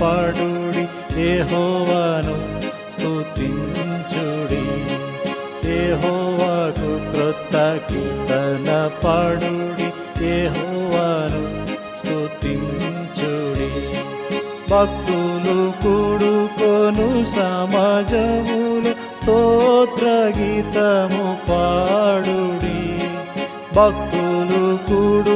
పాడుడి. ఏ ఏహోవాను స్తుతించుడి. హోవాకు క్రొత్త కీర్తన పాడుడి. ఏ హోవాను స్తుతించుడి. భక్తులు కూడుకొను సమాజములు స్తోత్ర గీతము పాడుడి. భక్తులు కూడు